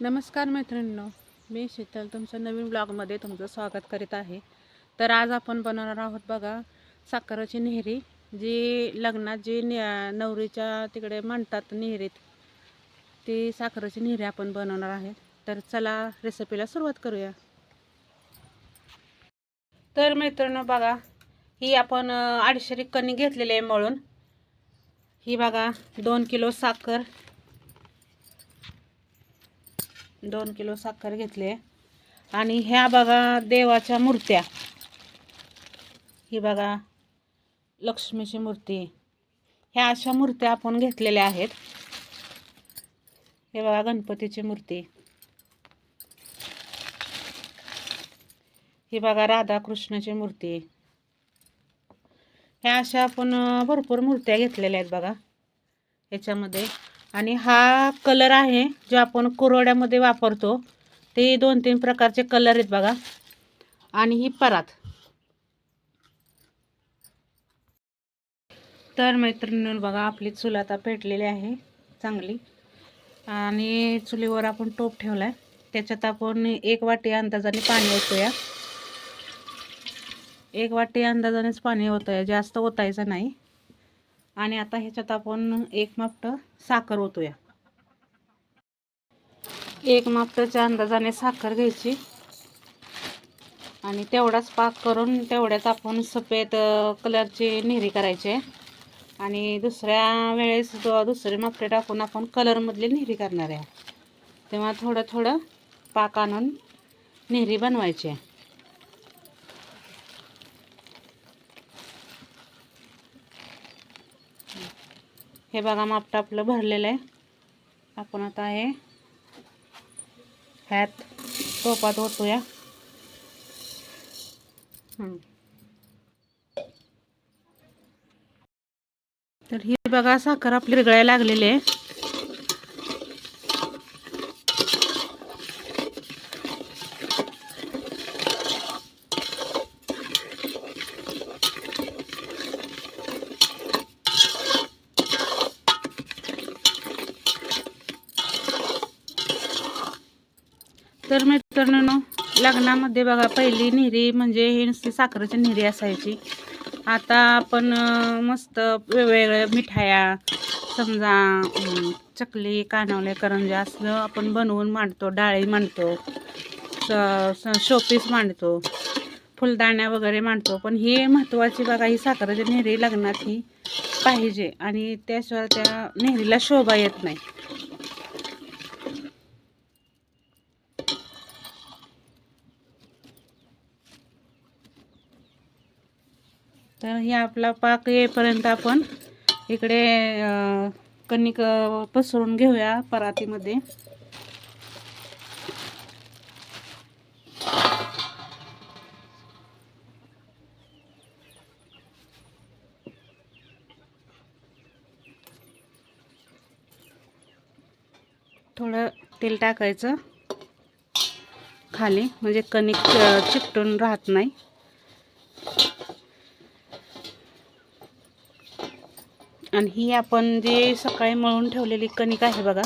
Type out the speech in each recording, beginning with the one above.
नमस्कार मैत्रिणींनो मी शीतल तुमच्या नवीन ब्लॉगमध्ये तुमचं स्वागत करीत आहे. तर आज आपण बनवणार आहोत बघा साखरेची नेहरी जी लग्नात जी नवरीच्या तिकडे म्हणतात नेहरीत ती साखरेची नेहरी आपण बनवणार आहे. तर चला रेसिपीला सुरुवात करूया. तर मैत्रिणींनो बघा ही आपण अं, अडीचशे कणी घेतलेली आहे मळून. ही बघा दोन किलो साखर दोन किलो साखर घेतले आणि ह्या बघा देवाच्या मूर्त्या. ही बघा लक्ष्मीची मूर्ती. ह्या अशा मूर्त्या आपण घेतलेल्या आहेत. हे बघा गणपतीची मूर्ती. ही बघा राधाकृष्णाची मूर्ती. ह्या अशा आपण भरपूर मूर्त्या घेतलेल्या आहेत बघा. ह्याच्यामध्ये आणि हा कलर आहे जो आपण कुरवड्यामध्ये वापरतो. ते दोन तीन प्रकारचे कलर आहेत बघा. आणि ही परात. तर मैत्रिणींनो बघा आपली चूल आता पेटलेली आहे चांगली. आणि चुलीवर आपण टोप ठेवला आहे त्याच्यात आपण एक वाटी अंदाजाने पाणी ओतूया. एक वाटी अंदाजानेच पाणी ओतूया. जास्त ओतायचं नाही. आणि आता ह्याच्यात आपण एक मापटं साखर ओतूया. एक मापटाच्या अंदाजाने साखर घ्यायची. आणि तेवढाच पाक करून तेवढ्याच आपण सफेद कलरची नेहरी करायची. आहे आणि दुसऱ्या वेळेस दुसरे मापटे टाकून आपण कलरमधली नेहरी करणार आहे. तेव्हा थोडं थोडं पाक आणून नेहरी बनवायची आहे. हे बघा मापटा आपलं भरलेलं आहे. आपण आता हे ह्यात टोपात ओतूया. तर ही बघा साखर आपली विरगळायला लागलेली आहे. तर मित्रांनो लग्नामध्ये बघा पहिली निरी म्हणजे ही नुसती साखरेची निरी असायची. आता आपण मस्त वेगवेगळ्या मिठाया समजा चकली कानवले करंजा असलं आपण बनवून मांडतो डाळी मांडतो स- स- शोपीस मांडतो फुलदाण्या वगैरे मांडतो. पण ही महत्त्वाची बघा ही साखरेची नेहरी लग्नात ही पाहिजे आणि त्याशिवाय त्या नेहरीला शोभा येत नाही. तर हे आपला पाक येईपर्यंत आपण इकडे कणिक पसरून घेऊया परातीमध्ये. थोडं तेल टाकायचं खाली म्हणजे कणिक चिकटून राहत नाही. आणि ही आपण जे सकाळी मळून ठेवलेली कणिक आहे बघा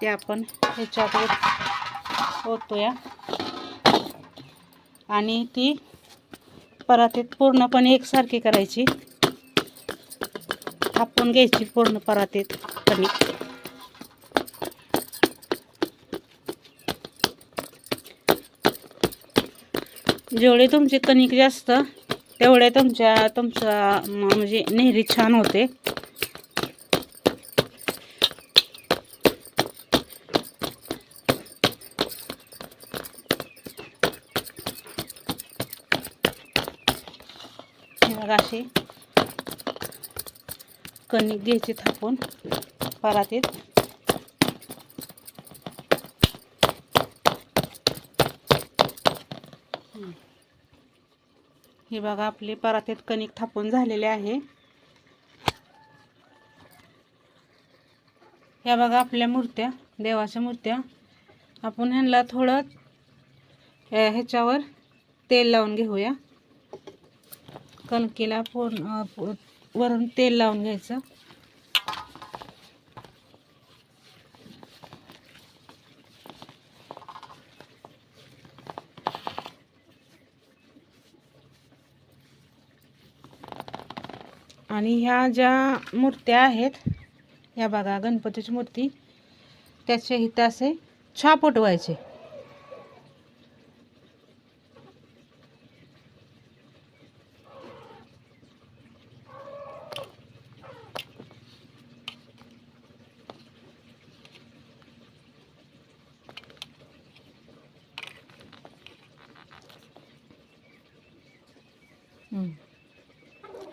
ते आपण ह्याच्यात ओत- ओतूया. आणि ती परातीत पूर्णपणे एकसारखी करायची. थापून घ्यायची पूर्ण परातीत कणिक. जेवढी तुमची कणिक जास्त तेवढे तुमच्या तुमचा म्हणजे नेहरी छान होते. अशी कणिक घ्यायची थापून परातीत. हे बघा आपले परातीत कणिक थापून झालेले आहे. ह्या बघा आपल्या मूर्त्या देवाच्या मूर्त्या. आपण ह्यांना थोडं ह्याच्यावर तेल लावून घेऊया. कणकीला पूर्ण वरून तेल लावून घ्यायचं. आणि ह्या ज्या मूर्त्या आहेत ह्या बघा गणपतीची मूर्ती त्याचे इथं असे छाप उठवायचे.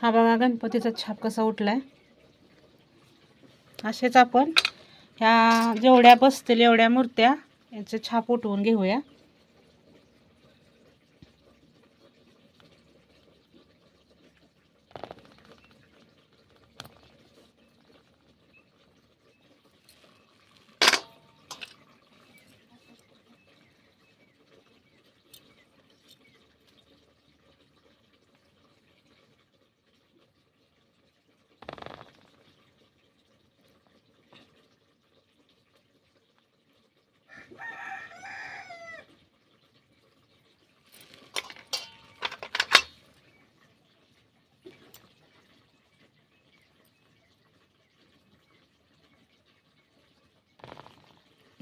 हा बघा गणपतीचा छाप कसा उठलाय. असेच आपण ह्या जेवढ्या बसतील एवढ्या मूर्त्या याचे छाप उठवून घेऊया.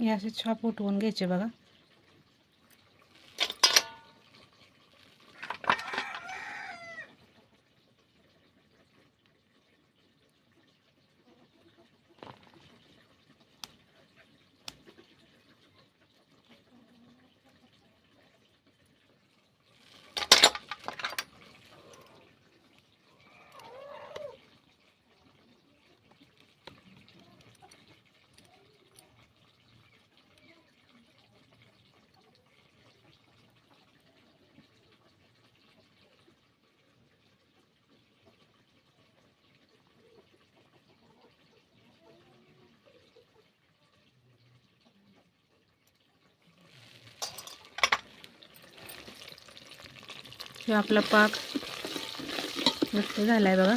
हे असे छाप उठवून घ्यायचे बघा. हे आपला पाक मस्त आहे बघा.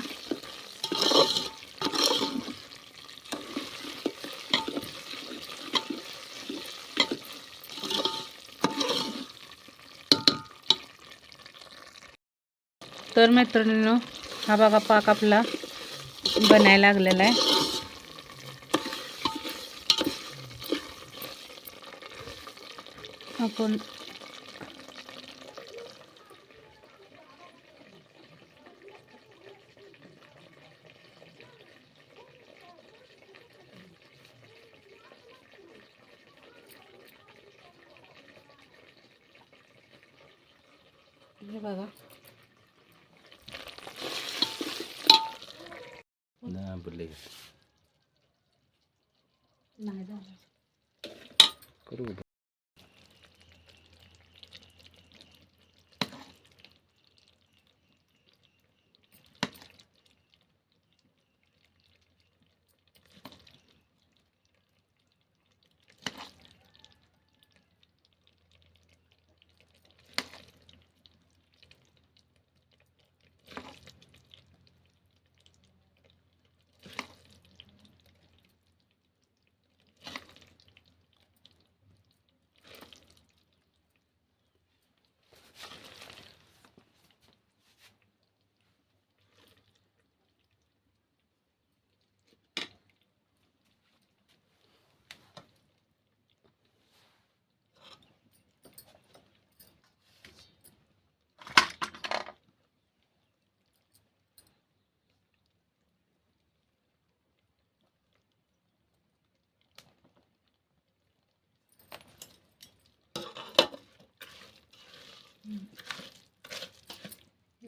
तर मैत्रिणीनो हा बघा पाक आपला बनायला लागलेला आहे. आपण हे बघा. नाही झालं.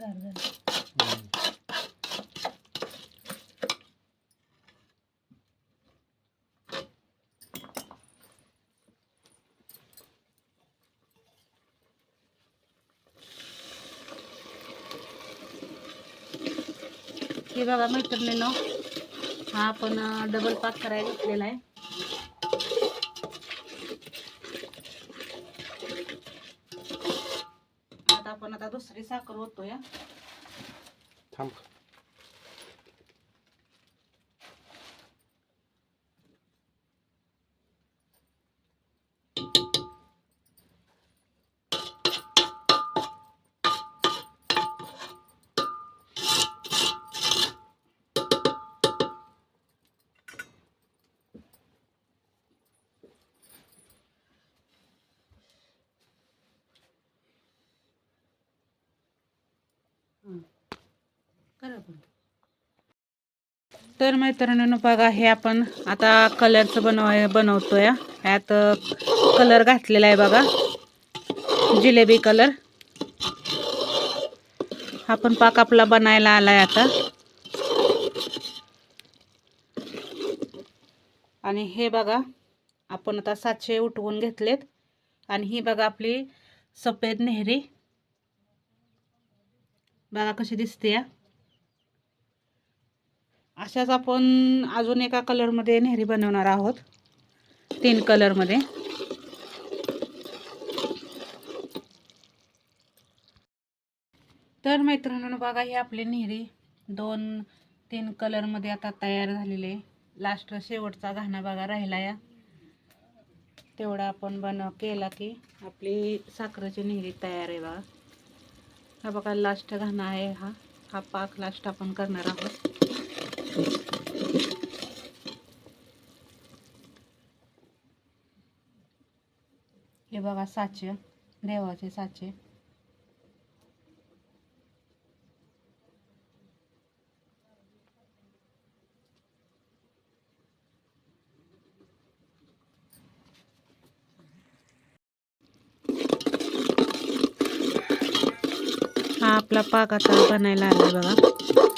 गार झालं. हे बघा मैत्रिणीनं हा आपण डबल पाक करायला घेतलेला आहे आता आपण आता दुसरी साखर होतोय थांब. करा तर मैत्रिणीनं बघा हे आपण आता कलरचं बनवाय बनवतोय. ह्यात कलर घातलेला आहे बघा. जिलेबी कलर हा पण पाक आपला बनायला आलाय आता. आणि हे बघा आपण आता सातशे उठवून घेतलेत. आणि ही बघा आपली सफेद नेहरी. बघा कशी दिसते या. अशाच आपण अजून एका कलरमध्ये नेहरी बनवणार आहोत. तीन कलरमध्ये. तर मैत्रिणीनं बघा ही आपली नेहरी दोन तीन कलरमध्ये आता तयार झालेले लास्ट शेवटचा घाणा बघा राहिला या. तेवढा आपण बन केला की आपली साखरेची नेहरी तयार आहे बघा. हा बघा लास्ट घाणा आहे हा. हा पाक लास्ट आपण करणार आहोत. हे बघा साचे देवाचे साचे. हा आपला पाक आता बनायला आला बघा.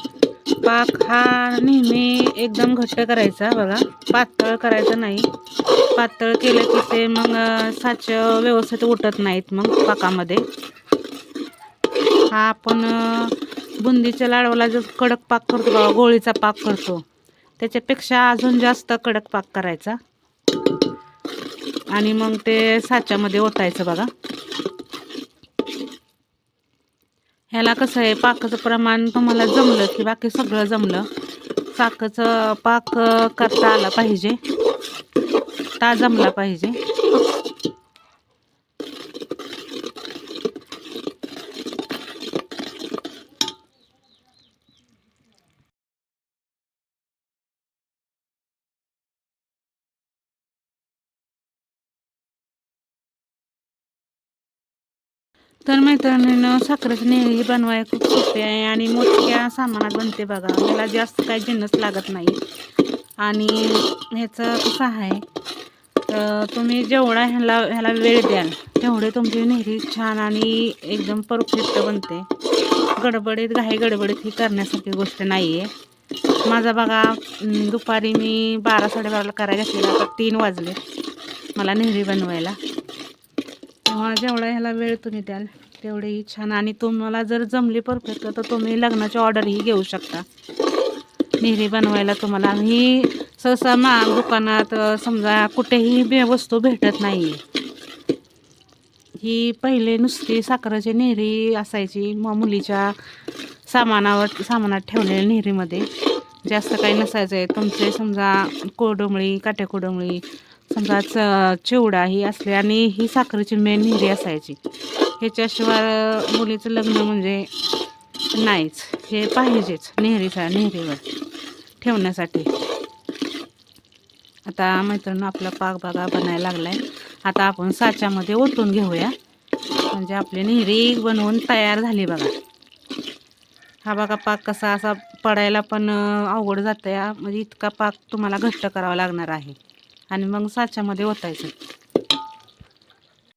पाक हा नेहमी एकदम घट्ट करायचा बघा. पातळ करायचं नाही. पातळ केलं की ते मग साच व्यवस्थित उठत नाहीत मग पाकामध्ये. हा आपण बुंदीच्या लाडवाला जो कडक पाक करतो बघा गोळीचा पाक करतो. त्याच्यापेक्षा अजून जास्त कडक पाक करायचा. आणि मग ते साच्यामध्ये ओतायचं बघा. ह्याला कसं आहे पाकाचं प्रमाण तुम्हाला जमलं की बाकी सगळं जमलं साखरचं पाक करता आला पाहिजे ता जमला पाहिजे. तर मैत्रिणीनं साखरेचं नेहरी बनवाय खूप सोपी आहे आणि मोठ्या सामानात बनते बघा. ह्याला जास्त काही जिन्नस लागत नाही. आणि ह्याचं कसं आहे तर तुम्ही जेवढा ह्याला ह्याला वेळ द्याल तेवढे तुमची नेहरी छान आणि एकदम परफेक्ट बनते. गडबडीत घाई गडबडीत ही करण्यासारखी गोष्ट नाही आहे माझा बघा दुपारी मी बारा साडेबाराला करायला घेतलेला आता तीन वाजले मला नेहरी बनवायला. तेव्हा जेवढा ह्याला वेळ तुम्ही द्याल तेवढेही छान. आणि तुम्हाला जर जमली परफेक्ट तर तुम्ही लग्नाची ऑर्डरही घेऊ शकता. नेहरी बनवायला तुम्हाला. ही सहसा मा दुकानात समजा कुठेही बे वस्तू भेटत नाही ही पहिले नुसती साखरेची नेहरी असायची मग मुलीच्या सामानावर सामानात ठेवलेल्या नेहरीमध्ये. जास्त काही नसायचं आहे तुमचे समजा कोडंबळी काट्याकोडंबळी समजा च चिवडा ही असली आणि ही साखरेची मेन नेहरी असायची. ह्याच्याशिवाय मुलीचं लग्न म्हणजे नाहीच. हे पाहिजेच नेहरीचा नेहरीवर ठेवण्यासाठी. आता मैत्रिणी आपला पाक बघा बनायला लागलाय. आता आपण साच्यामध्ये ओतून घेऊया. म्हणजे आपली नेहरी बनवून तयार झाली बघा. हा बघा पाक कसा असा पडायला पण अवघड जातं या म्हणजे इतका पाक तुम्हाला घट्ट करावा लागणार आहे. आणि मग साच्यामध्ये ओतायचं.